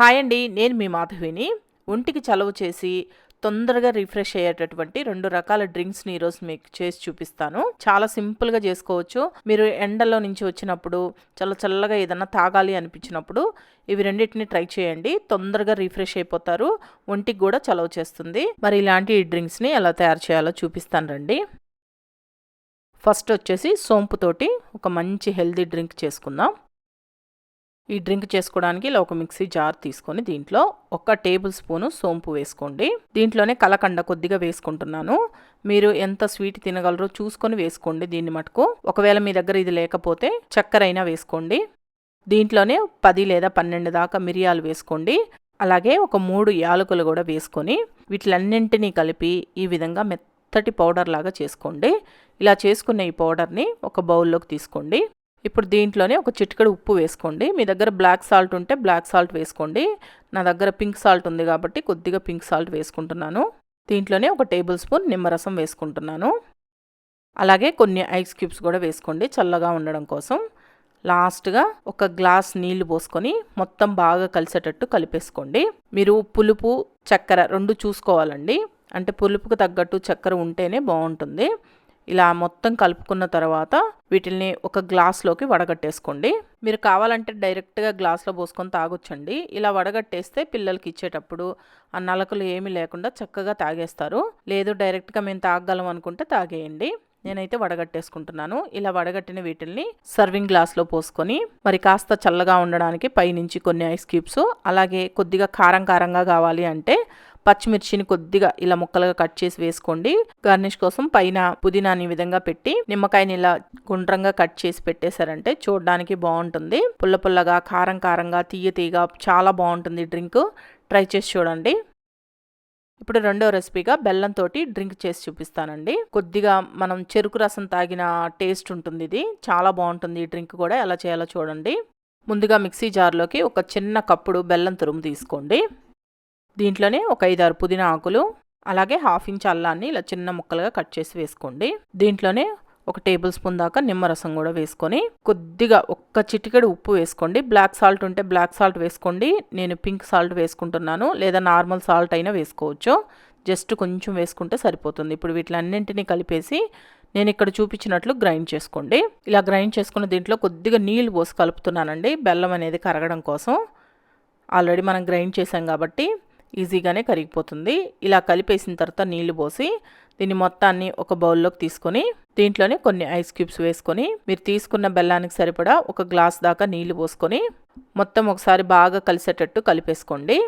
Hi అండి నేను మీ మాధవిని. ఒంటికి చలవ చేసి తొందరగా రిఫ్రెష్ అయ్యేటటువంటి రెండు రకాల డ్రింక్స్ని ఈరోజు మీకు చేసి చూపిస్తాను. చాలా సింపుల్గా చేసుకోవచ్చు. మీరు ఎండలో నుంచి వచ్చినప్పుడు చాలా చల్లగా ఏదన్నా తాగాలి అనిపించినప్పుడు ఇవి రెండింటిని ట్రై చేయండి. తొందరగా రిఫ్రెష్ అయిపోతారు. ఒంటికి కూడా చలవ చేస్తుంది. మరి ఇలాంటి డ్రింక్స్ని ఎలా తయారు చేయాలో చూపిస్తాను రండి. ఫస్ట్ వచ్చేసి సోంపుతోటి ఒక మంచి హెల్దీ డ్రింక్ చేసుకుందాం. ఈ డ్రింక్ చేసుకోవడానికి ఇలా ఒక మిక్సీ జార్ తీసుకొని దీంట్లో ఒక టేబుల్ స్పూను సోంపు వేసుకోండి. దీంట్లోనే కలకండ కొద్దిగా వేసుకుంటున్నాను. మీరు ఎంత స్వీట్ తినగలరో చూసుకొని వేసుకోండి దీన్ని మటుకు. ఒకవేళ మీ దగ్గర ఇది లేకపోతే చక్కెర అయినా వేసుకోండి. దీంట్లోనే పది లేదా పన్నెండు దాకా మిరియాలు వేసుకోండి. అలాగే ఒక మూడు యాలకులు కూడా వేసుకొని వీటిలన్నింటినీ కలిపి ఈ విధంగా మెత్తటి పౌడర్ లాగా చేసుకోండి. ఇలా చేసుకున్న ఈ పౌడర్ని ఒక బౌల్లోకి తీసుకోండి. ఇప్పుడు దీంట్లోనే ఒక చిటికెడు ఉప్పు వేసుకోండి. మీ దగ్గర బ్లాక్ సాల్ట్ ఉంటే బ్లాక్ సాల్ట్ వేసుకోండి. నా దగ్గర పింక్ సాల్ట్ ఉంది కాబట్టి కొద్దిగా పింక్ సాల్ట్ వేసుకుంటున్నాను. దీంట్లోనే ఒక టేబుల్ స్పూన్ నిమ్మరసం వేసుకుంటున్నాను. అలాగే కొన్ని ఐస్ క్యూబ్స్ కూడా వేసుకోండి చల్లగా ఉండడం కోసం. లాస్ట్గా ఒక గ్లాస్ నీళ్ళు పోసుకొని మొత్తం బాగా కలిసేటట్టు కలిపేసుకోండి. మీరు పులుపు చక్కెర రెండు చూసుకోవాలండి. అంటే పులుపుకు తగ్గట్టు చక్కెర ఉంటేనే బాగుంటుంది. ఇలా మొత్తం కలుపుకున్న తర్వాత వీటిని ఒక గ్లాస్లోకి వడగట్టేసుకోండి. మీరు కావాలంటే డైరెక్ట్గా గ్లాస్లో పోసుకొని తాగొచ్చండి. ఇలా వడగట్టేస్తే పిల్లలకి ఇచ్చేటప్పుడు ఆ నలకలు ఏమీ లేకుండా చక్కగా తాగేస్తారు. లేదు డైరెక్ట్గా మేము తాగగలం అనుకుంటే తాగేయండి. నేనైతే వడగట్టేసుకుంటున్నాను. ఇలా వడగట్టిన వీటిల్ని సర్వింగ్ గ్లాస్లో పోసుకొని మరి కాస్త చల్లగా ఉండడానికి పైనుంచి కొన్ని ఐస్ క్యూబ్స్ అలాగే కొద్దిగా కారం కారంగా కావాలి అంటే పచ్చిమిర్చిని కొద్దిగా ఇలా ముక్కలుగా కట్ చేసి వేసుకోండి. గార్నిష్ కోసం పైన పుదీనాని విధంగా పెట్టి నిమ్మకాయని ఇలా గుండ్రంగా కట్ చేసి పెట్టేశారంటే చూడడానికి బాగుంటుంది. పుల్ల పుల్లగా కారం కారంగా తీయ తీయగా చాలా బాగుంటుంది డ్రింక్. ట్రై చేసి చూడండి. ఇప్పుడు రెండో రెసిపీగా బెల్లంతో డ్రింక్ చేసి చూపిస్తానండి. కొద్దిగా మనం చెరుకు రసం తాగిన టేస్ట్ ఉంటుంది ఇది. చాలా బాగుంటుంది ఈ డ్రింక్ కూడా. ఎలా చేయాలో చూడండి. ముందుగా మిక్సీ జార్లోకి ఒక చిన్న కప్పుడు బెల్లం తురుము తీసుకోండి. దీంట్లోనే ఒక ఐదారు పుదీనా ఆకులు అలాగే హాఫ్ ఇంచ్ అల్లాన్ని ఇలా చిన్న ముక్కలుగా కట్ చేసి వేసుకోండి. దీంట్లోనే ఒక టేబుల్ స్పూన్ దాకా నిమ్మరసం కూడా వేసుకొని కొద్దిగా ఒక్క చిటికెడు ఉప్పు వేసుకోండి. బ్లాక్ సాల్ట్ ఉంటే బ్లాక్ సాల్ట్ వేసుకోండి. నేను పింక్ సాల్ట్ వేసుకుంటున్నాను. లేదా నార్మల్ సాల్ట్ అయినా వేసుకోవచ్చు. జస్ట్ కొంచెం వేసుకుంటే సరిపోతుంది. ఇప్పుడు వీటిలన్నింటినీ కలిపేసి నేను ఇక్కడ చూపించినట్లు గ్రైండ్ చేసుకోండి. ఇలా గ్రైండ్ చేసుకున్న దీంట్లో కొద్దిగా నీళ్ళు పోసి కలుపుతున్నానండి. బెల్లం అనేది కరగడం కోసం. ఆల్రెడీ మనం గ్రైండ్ చేసాం కాబట్టి ఈజీగానే కరిగిపోతుంది. ఇలా కలిపేసిన తర్వాత నీళ్ళు పోసి దీన్ని మొత్తాన్ని ఒక బౌల్లోకి తీసుకొని దీంట్లోనే కొన్ని ఐస్ క్యూబ్స్ వేసుకొని మీరు తీసుకున్న బెల్లానికి సరిపడా ఒక గ్లాస్ దాకా నీళ్ళు పోసుకొని మొత్తం ఒకసారి బాగా కలిసేటట్టు కలిపేసుకోండి.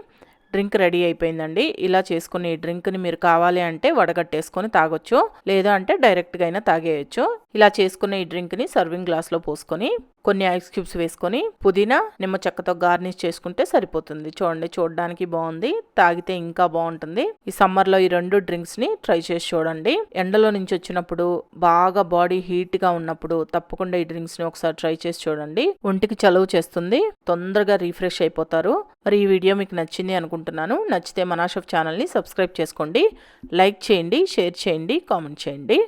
డ్రింక్ రెడీ అయిపోయిందండి. ఇలా చేసుకుని ఈ డ్రింక్ని మీరు కావాలి అంటే వడగట్టేసుకొని తాగొచ్చు. లేదా అంటే డైరెక్ట్గా అయినా తాగేయచ్చు. ఇలా చేసుకున్న ఈ డ్రింక్ని సర్వింగ్ గ్లాస్లో పోసుకొని కొన్ని ఐస్ క్యూబ్స్ వేసుకొని పుదీనా నిమ్మ చెక్కతో గార్నిష్ చేసుకుంటే సరిపోతుంది. చూడండి చూడడానికి బాగుంది. తాగితే ఇంకా బాగుంటుంది. ఈ సమ్మర్లో ఈ రెండు డ్రింక్స్ని ట్రై చేసి చూడండి. ఎండలో నుంచి వచ్చినప్పుడు బాగా బాడీ హీట్గా ఉన్నప్పుడు తప్పకుండా ఈ డ్రింక్స్ని ఒకసారి ట్రై చేసి చూడండి. ఒంటికి చలువ చేస్తుంది. తొందరగా రీఫ్రెష్ అయిపోతారు. మరి ఈ వీడియో మీకు నచ్చింది అనుకుంటున్నాను. నచ్చితే మనాషఫ్ ఛానల్ని సబ్స్క్రైబ్ చేసుకోండి. లైక్ చేయండి షేర్ చేయండి కామెంట్ చేయండి.